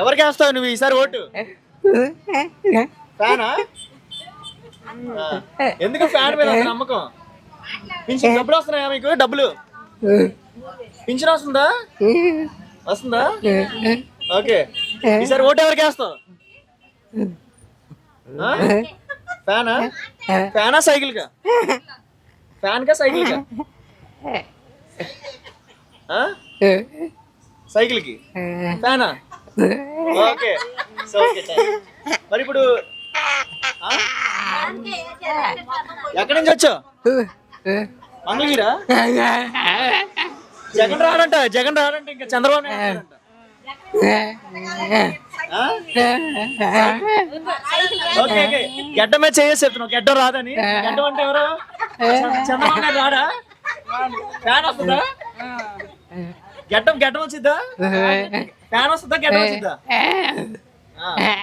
ఎవరికి వేస్తావు నువ్వు ఈసారి ఓటు? ఫ్యానా. ఎందుకు ఫ్యాన్ మీద నమ్మకం? పింఛన్ డబ్బులు వస్తున్నాయా మీకు? డబ్బులు? పింఛన్ వస్తుందా? వస్తుందా? ఓకే. ఈసారి ఓటు ఎవరికి వేస్తావు? ఫ్యానా? ఫ్యానా సైకిల్ కా ఫ్యాన్ కా సైకిల్ కా? సైకిల్కి ఫ్యానా? ఓకే. సో ఓకే మరి ఇప్పుడు ఎక్కడి నుంచి వచ్చావు? మంగళగిరా? జగన్ రాడంట జగన్ రాడంట ఇంకా చంద్రబాబు గడ్డమే రాడంట. ఓకే గడ్డ చేసి చెప్తున్నావు రాదని. గడ్డం అంటే ఎవరు? చంద్రబాబు నాయుడు రాడా? ఫ్యాన్ వస్తుందా? గడ్డం గడ్డం వచ్చిద్దా ఫ్యాన్ వస్తుందా గడ్డం వచ్చిద్దా ఆ.